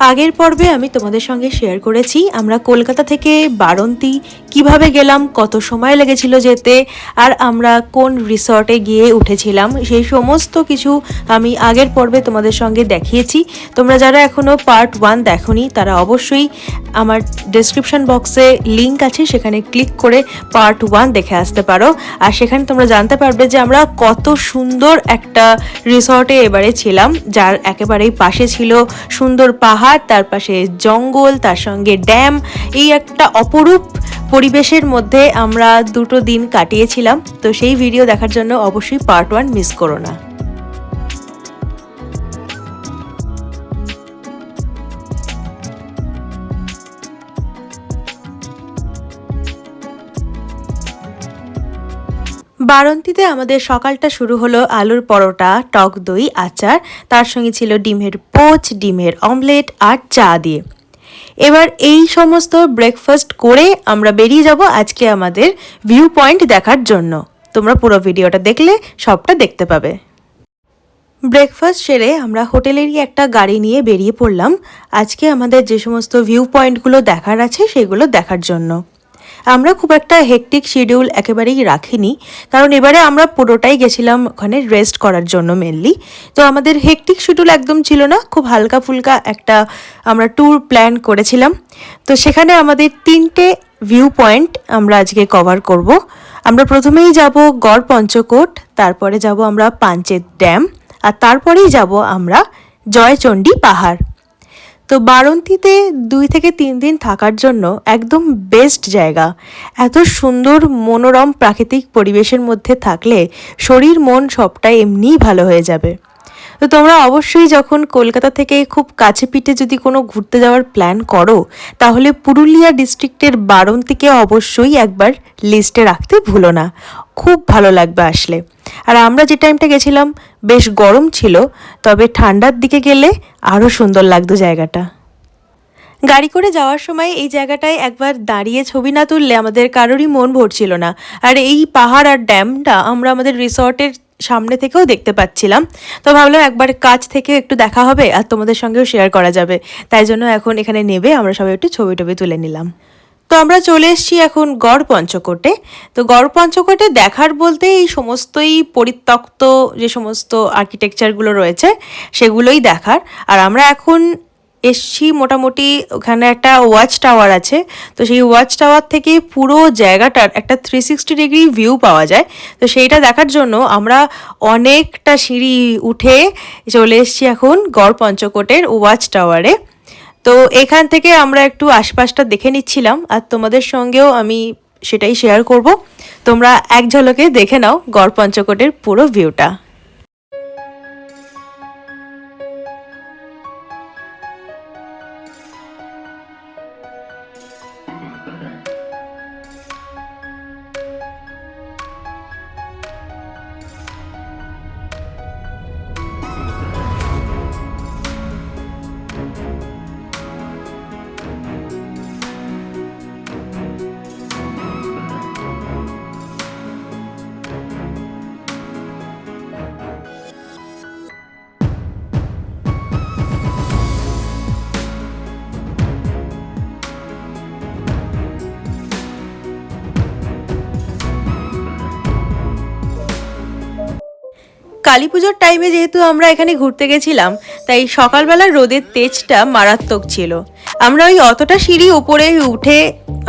আগের পর্বে আমি তোমাদের সঙ্গে শেয়ার করেছি আমরা কলকাতা থেকে বারন্তি কীভাবে গেলাম, কত সময় লেগেছিল যেতে, আর আমরা কোন রিসর্টে গিয়ে উঠেছিলাম, সেই সমস্ত কিছু আমি আগের পর্বে তোমাদের সঙ্গে দেখিয়েছি। তোমরা যারা এখনও পার্ট ওয়ান দেখোনি, তারা অবশ্যই আমার ডেসক্রিপশন বক্সে লিঙ্ক আছে, সেখানে ক্লিক করে পার্ট ওয়ান দেখে আসতে পারো। আর সেখানে তোমরা জানতে পারবে যে আমরা কত সুন্দর একটা রিসর্টে এবারে ছিলাম, যার একেবারেই পাশে ছিল সুন্দর পাহাড়, তার পাশে জঙ্গল, তার সঙ্গে ড্যাম, এই একটা অপরূপ পরিবেশের মধ্যে আমরা দুটো দিন কাটিয়েছিলাম, তো সেই ভিডিও দেখার জন্য অবশ্যই পার্ট ওয়ান মিস করো না। বারন্তিতে আমাদের সকালটা শুরু হলো আলুর পরোটা, টক দই, আচার। তার সঙ্গে ছিল ডিমের পোচ, ডিমের অমলেট আর চা দিয়ে। এবার এই সমস্ত ব্রেকফাস্ট করে আমরা বেরিয়ে যাব আজকে আমাদের ভিউ পয়েন্ট দেখার জন্য। তোমরা পুরো ভিডিওটা দেখলে সবটা দেখতে পাবে। ব্রেকফাস্ট সেরে আমরা হোটেলেরই একটা গাড়ি নিয়ে বেরিয়ে পড়লাম। আজকে আমাদের যে সমস্ত ভিউ পয়েন্টগুলো দেখার আছে সেগুলো দেখার জন্য। আমরা খুব একটা হেকটিক শিডিউল একেবারেই রাখিনি। কারণ এবারে আমরা পুরোটাই গেছিলাম ওখানে রেস্ট করার জন্য মেনলি তো আমাদের হেকটিক শিডিউল একদম ছিল না, খুব হালকা ফুলকা একটা আমরা ট্যুর প্ল্যান করেছিলাম। তো সেখানে আমাদের তিনটে ভিউ পয়েন্ট আমরা আজকে কভার করব। আমরা প্রথমেই যাব গড় পঞ্চকোট, তারপরে যাব আমরা পাঞ্চেত ড্যাম আর তারপরেই যাব আমরা জয়চণ্ডী পাহাড়। তো বারন্তিতে দুই থেকে তিন দিন থাকার জন্য একদম বেস্ট জায়গা। এত সুন্দর, মনোরম প্রাকৃতিক পরিবেশের মধ্যে থাকলে শরীর, মন সবটাই এমনিই ভালো হয়ে যাবে। তো তোমরা অবশ্যই যখন কলকাতা থেকে খুব কাছে পিঠে যদি কোনো ঘুরতে যাওয়ার প্ল্যান করো, তাহলে পুরুলিয়া ডিস্ট্রিক্টের বারন্তিকে অবশ্যই একবার লিস্টে রাখতে ভুলো না। খুব ভালো লাগবে আসলে। আর আমরা যে টাইমটা গেছিলাম, বেশ গরম ছিল, তবে ঠান্ডার দিকে গেলে আরও সুন্দর লাগতো জায়গাটা। গাড়ি করে যাওয়ার সময় এই জায়গাটায় একবার দাঁড়িয়ে ছবি না তুললে আমাদের কারোরই মন ভরছিল না। আর এই পাহাড় আর ড্যামটা আমরা আমাদের রিসর্টের সামনে থেকেও দেখতে পাচ্ছিলাম। তো ভাবলাম একবার কাছ থেকে একটু দেখা হবে আর তোমাদের সঙ্গেও শেয়ার করা যাবে। তাই জন্য এখন এখানে নেবে, আমরা সবাই একটু ছবি টবি তুলে নিলাম। তো আমরা চলে এসেছি এখন গড় পঞ্চকোটে। তো গড় পঞ্চকোটে দেখার বলতে এই সমস্তই পরিত্যক্ত যে সমস্ত আর্কিটেকচারগুলো রয়েছে, সেগুলোই দেখার। আর আমরা এখন এসছি মোটামুটি ওখানে একটা ওয়াচ টাওয়ার আছে। তো সেই ওয়াচ টাওয়ার থেকে পুরো জায়গাটার একটা থ্রি সিক্সটি ডিগ্রি ভিউ পাওয়া যায়। তো সেইটা দেখার জন্য আমরা অনেকটা সিঁড়ি উঠে চলে এসছি এখন গড় পঞ্চকোটের ওয়াচ টাওয়ারে তো এখান থেকে আমরা একটু আশপাশটা দেখে নিচ্ছিলাম আর তোমাদের সঙ্গেও আমি সেটাই শেয়ার করব। তোমরা এক ঝলকে দেখে নাও গড় পঞ্চকোটের পুরো ভিউটা কালী পুজোর টাইমে যেহেতু আমরা এখানে ঘুরতে গেছিলাম, তাই সকালবেলা রোদের তেজটা মারাত্মক ছিল। আমরা ওই অতটা সিঁড়ি ওপরে উঠে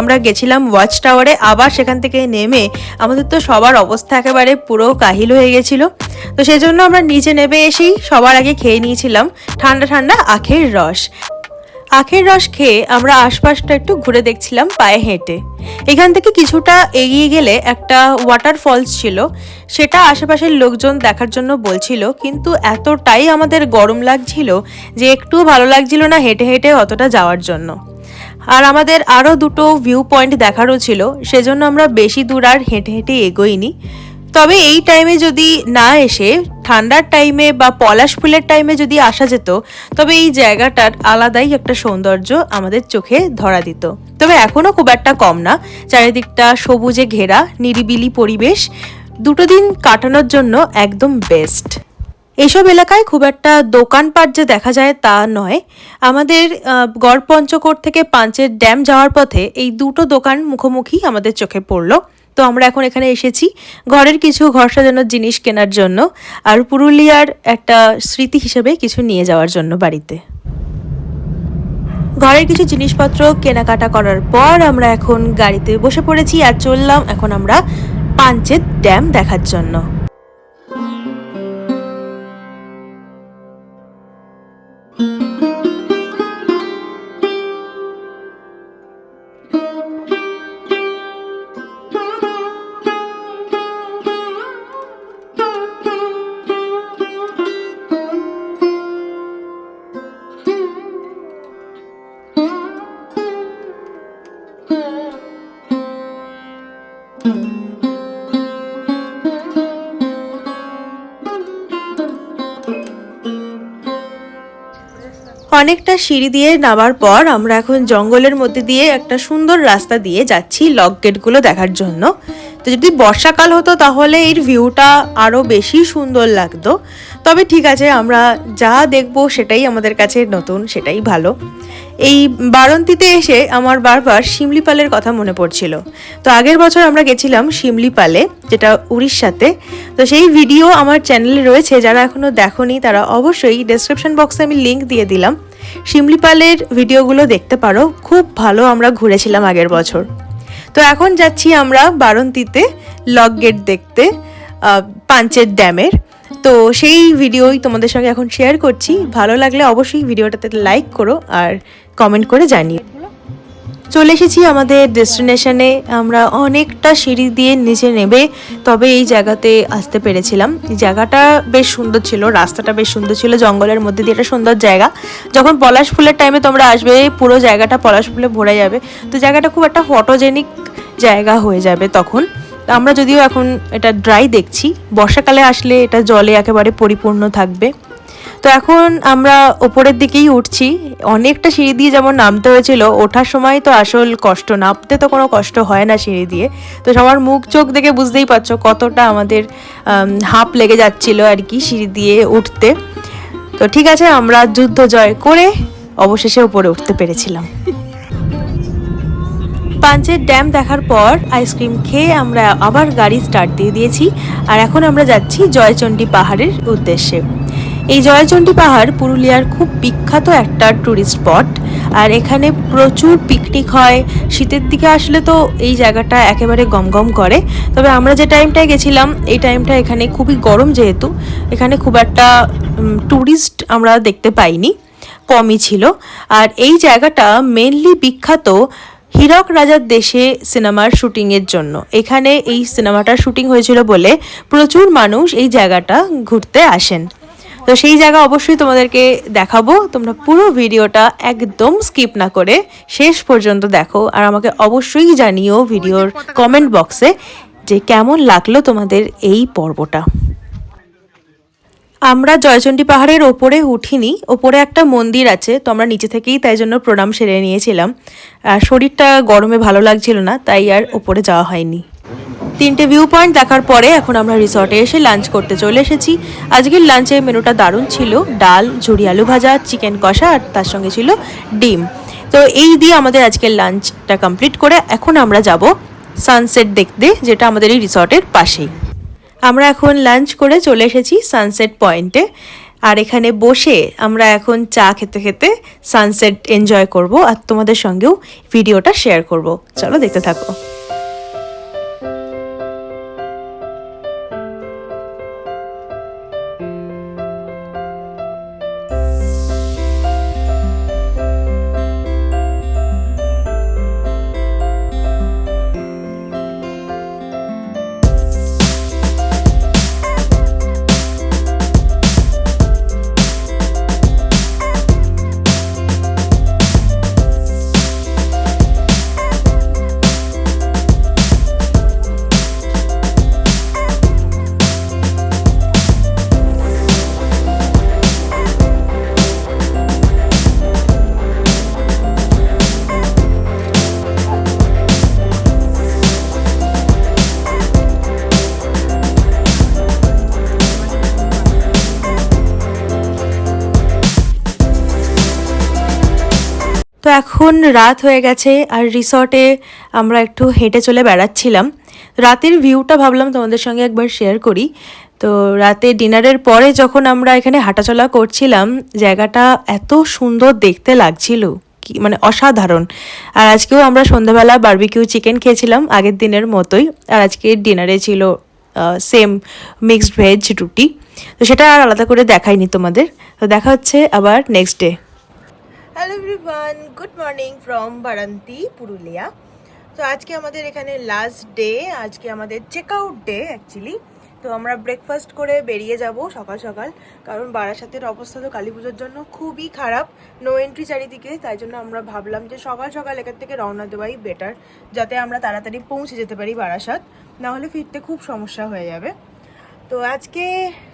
আমরা গেছিলাম ওয়াচ টাওয়ারে আবার সেখান থেকে নেমে আমাদের তো সবার অবস্থা একেবারে পুরো কাহিল হয়ে গেছিল। তো সেই জন্য আমরা নিচে নেমে এসেই সবার আগে খেয়ে নিয়েছিলাম ঠান্ডা ঠান্ডা আখের রস। আখের রস খেয়ে আমরা আশপাশটা একটু ঘুরে দেখছিলাম পায়ে হেঁটে। এখান থেকে কিছুটা এগিয়ে গেলে একটা ওয়াটার ফলস ছিল। সেটা আশেপাশের লোকজন দেখার জন্য বলছিল, কিন্তু এতটাই আমাদের গরম লাগছিল যে একটু ভালো লাগছিল না হেঁটে হেঁটে অতটা যাওয়ার জন্য। আর আমাদের আরও দুটো ভিউ পয়েন্ট দেখারও ছিল, সেজন্য আমরা বেশি দূর আর হেঁটে হেঁটে এগোইনি। তবে এই টাইমে যদি না এসে, ঠান্ডার টাইমে বা পলাশ ফুলের টাইমে যদি আসা যেত, তবে এই জায়গাটার আলাদাই একটা সৌন্দর্য আমাদের চোখে ধরা দিত। তবে এখনও খুব একটা কম না। চারিদিকটা সবুজে ঘেরা, নিরিবিলি পরিবেশ। দুটো দিন কাটানোর জন্য একদম বেস্ট এসব এলাকায় খুব একটা দোকানপাট যে দেখা যায় তা নয়। আমাদের গড় পঞ্চকোট থেকে পাঞ্চের ড্যাম যাওয়ার পথে এই দুটো দোকান মুখোমুখি আমাদের চোখে পড়ল। তো আমরা এখন এখানে এসেছি ঘরের কিছু ঘর সাজানোর জিনিস কেনার জন্য আর পুরুলিয়ার একটা স্মৃতি হিসেবে কিছু নিয়ে যাওয়ার জন্য বাড়িতে। ঘরের কিছু জিনিসপত্র কেনাকাটা করার পর আমরা এখন গাড়িতে বসে পড়েছি আর চললাম এখন আমরা পাঞ্চেত ড্যাম দেখার জন্য। অনেকটা সিঁড়ি দিয়ে নামার পর আমরা এখন জঙ্গলের মধ্যে দিয়ে একটা সুন্দর রাস্তা দিয়ে যাচ্ছি লক গেটগুলো দেখার জন্য। তো যদি বর্ষাকাল হতো তাহলে এর ভিউটা আরও বেশি সুন্দর লাগতো। তবে ঠিক আছে, আমরা যা দেখব সেটাই আমাদের কাছে নতুন, সেটাই ভালো। এই বারন্তিতে এসে আমার বারবার শিমলিপালের কথা মনে পড়ছিল। তো আগের বছর আমরা গেছিলাম শিমলিপালে যেটা উড়িষ্যাতে। তো সেই ভিডিও আমার চ্যানেলে রয়েছে, যারা এখনও দেখনি তারা অবশ্যই ডেসক্রিপশন বক্সে আমি লিঙ্ক দিয়ে দিলাম। শিমলিপালের ভিডিওগুলো দেখতে পারো। খুব ভালো আমরা ঘুরেছিলাম আগের বছর। তো এখন যাচ্ছি আমরা বারন্তিতে লক গেট দেখতে পাঞ্চের ড্যামের। তো সেই ভিডিওই তোমাদের সঙ্গে এখন শেয়ার করছি। ভালো লাগলে অবশ্যই ভিডিওটাতে লাইক করো আর কমেন্ট করে জানিও। চলে এসেছি আমাদের ডেস্টিনেশনে। আমরা অনেকটা সিঁড়ি দিয়ে নিচে নেবে তবে এই জায়গাতে আসতে পেরেছিলাম। জায়গাটা বেশ সুন্দর ছিল, রাস্তাটা বেশ সুন্দর ছিল, জঙ্গলের মধ্যে দিয়ে একটা সুন্দর জায়গা। যখন পলাশ ফুলের টাইমে তোমরা আসবে, পুরো জায়গাটা পলাশ ফুলে ভরে যাবে। তো জায়গাটা খুব একটা ফটোজেনিক জায়গা হয়ে যাবে তখন। আমরা যদিও এখন এটা ড্রাই দেখছি, বর্ষাকালে আসলে এটা জলে একেবারে পরিপূর্ণ থাকবে। তো এখন আমরা ওপরের দিকেই উঠছি। অনেকটা সিঁড়ি দিয়ে যেমন নামতে হয়েছিল, ওঠার সময় তো আসল কষ্ট, নামতে তো কোনো কষ্ট হয় না সিঁড়ি দিয়ে। তো সবার মুখ চোখ দেখে বুঝতেই পারছ কতটা আমাদের হাঁপ লেগে যাচ্ছিল আর কি সিঁড়ি দিয়ে উঠতে। তো ঠিক আছে, আমরা যুদ্ধ জয় করে অবশেষে উপরে উঠতে পেরেছিলাম। পাঞ্চের ড্যাম দেখার পর আইসক্রিম খেয়ে আমরা আবার গাড়ি স্টার্ট দিয়ে দিয়েছি। আর এখন আমরা যাচ্ছি জয়চণ্ডী পাহাড়ের উদ্দেশ্যে। এই জয়চণ্ডী পাহাড় পুরুলিয়ার খুব বিখ্যাত একটা ট্যুরিস্ট স্পট আর এখানে প্রচুর পিকনিক হয়। শীতের দিকে আসলে তো এই জায়গাটা একেবারে গমগম করে। তবে আমরা যে টাইমটায় গেছিলাম, এই টাইমটা এখানে খুবই গরম যেহেতু, এখানে খুব একটা ট্যুরিস্ট আমরা দেখতে পাইনি, কমই ছিল। আর এই জায়গাটা মেনলি বিখ্যাত হীরক রাজার দেশে সিনেমার শুটিংয়ের জন্য। এখানে এই সিনেমাটার শুটিং হয়েছিল বলে প্রচুর মানুষ এই জায়গাটা ঘুরতে আসেন। তো সেই জায়গা অবশ্যই তোমাদেরকে দেখাবো। তোমরা পুরো ভিডিওটা একদম স্কিপ না করে শেষ পর্যন্ত দেখো আর আমাকে অবশ্যই জানিও ভিডিওর কমেন্ট বক্সে যে কেমন লাগল তোমাদের এই পর্বটা। আমরা জয়চণ্ডী পাহাড়ের ওপরে উঠিনি, ওপরে একটা মন্দির আছে, তো আমরা নিচে থেকেই তাই জন্য প্রণাম সেরে নিয়েছিলাম। আর শরীরটা গরমে ভালো লাগছিল না, তাই আর ওপরে যাওয়া হয়নি। তিনটে ভিউ পয়েন্ট দেখার পরে এখন আমরা রিসর্টে এসে লাঞ্চ করতে চলে এসেছি। আজকের লাঞ্চের মেনুটা দারুণ ছিল। ডাল ঝুড়ি আলু ভাজা চিকেন কষা আর তার সঙ্গে ছিল ডিম। তো এই দিয়ে আমাদের আজকের লাঞ্চটা কমপ্লিট করে এখন আমরা যাব সানসেট দেখতে, যেটা আমাদের এই রিসর্টের পাশেই। আমরা এখন লাঞ্চ করে চলে এসেছি সানসেট পয়েন্টে আর এখানে বসে আমরা এখন চা খেতে খেতে সানসেট এনজয় করব আর তোমাদের সঙ্গেও ভিডিওটা শেয়ার করব। চলো দেখতে থাকো। এখন রাত হয়ে গেছে আর রিসর্টে আমরা একটু হেঁটে চলে বেড়াচ্ছিলাম। রাতের ভিউটা ভাবলাম তোমাদের সঙ্গে একবার শেয়ার করি। তো রাতে ডিনারের পরে যখন আমরা এখানে হাঁটাচলা করছিলাম, জায়গাটা এত সুন্দর দেখতে লাগছিল, কি মানে অসাধারণ। আর আজকেও আমরা সন্ধ্যাবেলা বার্বিকিউ চিকেন খেয়েছিলাম আগের দিনের মতোই। আর আজকে ডিনারে ছিল সেম মিক্সড ভেজ রুটি। তো সেটা আর আলাদা করে দেখাইনি তোমাদের। তো দেখা হচ্ছে আবার next day hello everyone good morning from Baranti Purulia তো আজকে আমাদের এখানে লাস্ট ডে আজকে আমাদের চেক আউট ডে অ্যাকচুয়ালি তো আমরা ব্রেকফাস্ট করে বেরিয়ে যাব সকাল সকাল। কারণ বারাসাতের অবস্থা তো কালী পুজোর জন্য খুবই খারাপ নো এন্ট্রি চারিদিকে। তাই জন্য আমরা ভাবলাম যে সকাল সকাল এখান থেকে রওনা দেওয়াই বেটার যাতে আমরা তাড়াতাড়ি পৌঁছে যেতে পারি বারাসাত। নাহলে ফিরতে খুব সমস্যা হয়ে যাবে। তো আজকে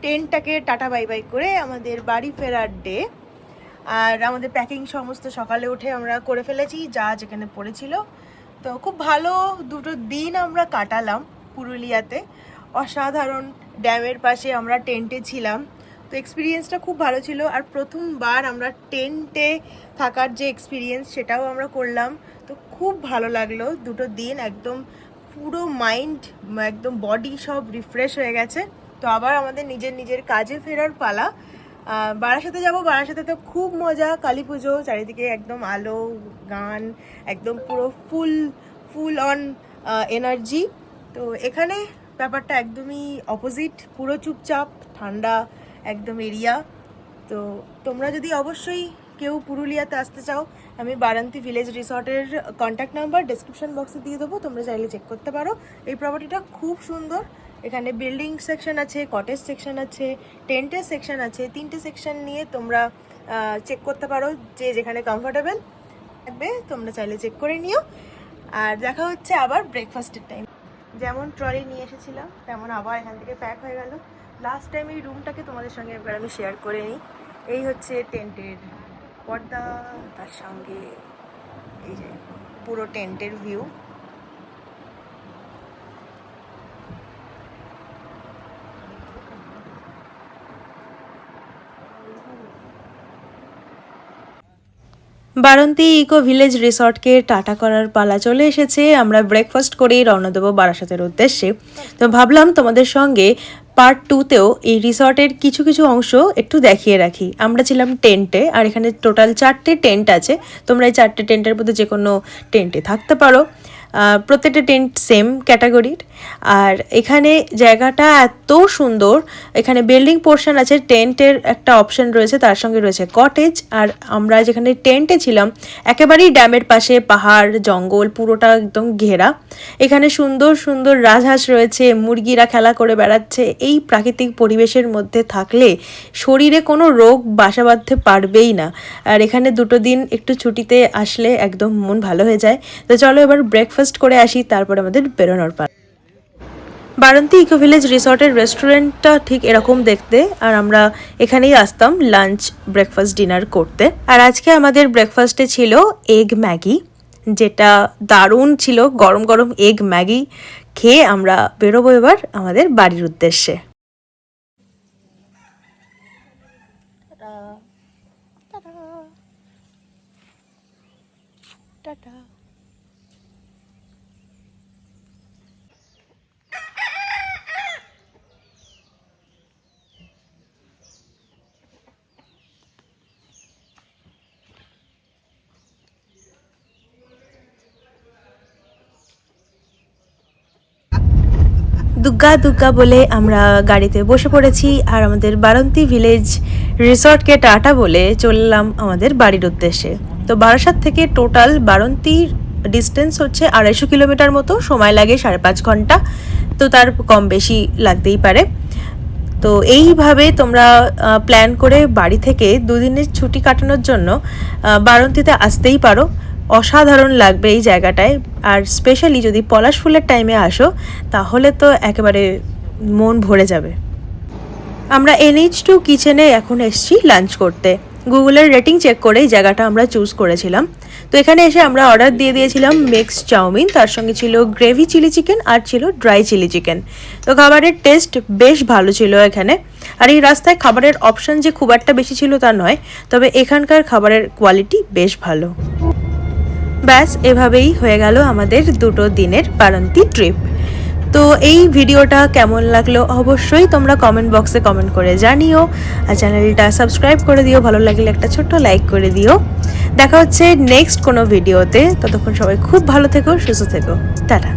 ট্রেনটাকে টাটা বাই বাই করে আমাদের বাড়ি ফেরার ডে আর আমাদের প্যাকিং সমস্ত সকালে উঠে আমরা করে ফেলেছি, যা যেখানে পড়েছিল। তো খুব ভালো দুটো দিন আমরা কাটালাম পুরুলিয়াতে। অসাধারণ ড্যামের পাশে আমরা টেন্টে ছিলাম। তো এক্সপিরিয়েন্সটা খুব ভালো ছিল। আর প্রথমবার আমরা টেন্টে থাকার যে এক্সপিরিয়েন্স সেটাও আমরা করলাম। তো খুব ভালো লাগল দুটো দিন, একদম পুরো মাইন্ড একদম বডি সব রিফ্রেশ হয়ে গেছে। তো আবার আমাদের নিজের নিজের কাজে ফেরার পালা। বারাসাতে যাব। বারাসাতে তো খুব মজা, কালী পুজো, চারিদিকে একদম আলো, গান, একদম পুরো ফুল ফুল অন এনার্জি তো এখানে ব্যাপারটা একদমই অপোজিট পুরো চুপচাপ, ঠান্ডা, একদম এরিয়া তো তোমরা যদি অবশ্যই কেউ পুরুলিয়াতে আসতে চাও, আমি বারান্তি ভিলেজ রিসর্টের কন্ট্যাক্ট নাম্বার ডেসক্রিপশন বক্সে দিয়ে দেবো, তোমরা চাইলে চেক করতে পারো। এই প্রপার্টিটা খুব সুন্দর। এখানে বিল্ডিং সেকশন আছে কটেজ সেকশন আছে টেন্টের সেকশন আছে, তিনটে সেকশন নিয়ে তোমরা চেক করতে পারো যে যেখানে কমফোর্টেবল থাকবে, তোমরা চাইলে চেক করে নিও। আর দেখা হচ্ছে আবার ব্রেকফাস্টের টাইম যেমন ট্রলি নিয়ে এসেছিলাম, তেমন আবার এখান থেকে প্যাক হয়ে গেল। লাস্ট টাইম এই রুমটাকে তোমাদের সঙ্গে একবার আমি শেয়ার করে নিই। এই হচ্ছে টেন্টের পর্দা, তার সঙ্গে এই যে পুরো টেন্টের ভিউ বারন্তি ইকো ভিলেজ রিসর্টকে টাটা করার পালা চলে এসেছে। আমরা ব্রেকফাস্ট করেই রওনা দেবো বারাসাতের উদ্দেশ্যে। তো ভাবলাম তোমাদের সঙ্গে পার্ট টুতেও এই রিসর্টের কিছু কিছু অংশ একটু দেখিয়ে রাখি। আমরা ছিলাম টেন্টে, আর এখানে টোটাল চারটে টেন্ট আছে। তোমরা এই চারটে টেন্টের মধ্যে যে কোনো টেন্টে থাকতে পারো। প্রত্যেকটা টেন্ট সেম ক্যাটাগরির আর এখানে জায়গাটা এত সুন্দর, এখানে বিল্ডিং পোর্শন আছে, টেন্টের একটা অপশন রয়েছে, তার সঙ্গে রয়েছে কটেজ আর আমরা যেখানে টেন্টে ছিলাম, একেবারেই ড্যামের পাশে, পাহাড়, জঙ্গল, পুরোটা একদম ঘেরা। এখানে সুন্দর সুন্দর রাজহাঁস রয়েছে, মুরগিরা খেলা করে বেড়াচ্ছে। এই প্রাকৃতিক পরিবেশের মধ্যে থাকলে শরীরে কোনো রোগ বাসা বাঁধতে পারবেই না। আর এখানে দুটো দিন একটু ছুটিতে আসলে একদম মন ভালো হয়ে যায়। তো চলো এবার ব্রেকফাস্ট করে আসি, তারপরে আমাদের বেরোনোর পার বারান্তি ইকো ভিলেজ রিসর্টের রেস্টুরেন্টটা ঠিক এরকম দেখতে, আর আমরা এখানেই আসতাম লাঞ্চ, ব্রেকফাস্ট, ডিনার করতে। আর আজকে আমাদের ব্রেকফাস্টে ছিল এগ ম্যাগি, যেটা দারুণ ছিল, গরম গরম এগ ম্যাগি খেয়ে আমরা বেরোবো এবার আমাদের বাড়ির উদ্দেশ্যে টাটা দুগ্গা দুগ্গা বলে আমরা গাড়িতে বসে পড়েছি আর আমাদের বারান্তি ভিলেজ রিসর্টকে টাটা বলে চললাম আমাদের বাড়ির উদ্দেশ্যে। তো বারাসাত থেকে টোটাল বারান্তির ডিস্টেন্স হচ্ছে আড়াইশো কিলোমিটার মতো, সময় লাগে সাড়ে পাঁচ ঘণ্টা। তো তার কম বেশি লাগতেই পারে। তো এইভাবে তোমরা প্ল্যান করে বাড়ি থেকে দুদিনের ছুটি কাটানোর জন্য বারান্তিতে আসতেই পারো। অসাধারণ লাগবে এই জায়গাটায়। আর স্পেশালি যদি পলাশ ফুলের টাইমে আসো, তাহলে তো একেবারে মন ভরে যাবে। আমরা এনএইচ টু কিচেনে এখন এসেছি লাঞ্চ করতে। গুগলের রেটিং চেক করে এই জায়গাটা আমরা চুজ করেছিলাম। তো এখানে এসে আমরা অর্ডার দিয়ে দিয়েছিলাম মিক্স চাউমিন, তার সঙ্গে ছিল গ্রেভি চিলি চিকেন আর ছিল ড্রাই চিলি চিকেন তো খাবারের টেস্ট বেশ ভালো ছিল এখানে। আর এই রাস্তায় খাবারের অপশান যে খুব একটা বেশি ছিল তা নয়, তবে এখানকার খাবারের কোয়ালিটি বেশ ভালো। ব্যাস, এভাবেই হয়ে গেল আমাদের দুটো দিনের বারান্তি ট্রিপ তো এই ভিডিওটা কেমন লাগল অবশ্যই তোমরা কমেন্ট বক্সে কমেন্ট করে জানিও আর চ্যানেলটা সাবস্ক্রাইব করে দিও, ভালো লাগলে একটা ছোট্ট লাইক করে দিও। দেখা হচ্ছে নেক্সট কোনো ভিডিওতে ততক্ষণ সবাই খুব ভালো থেকো, সুস্থ থেকো। টাটা।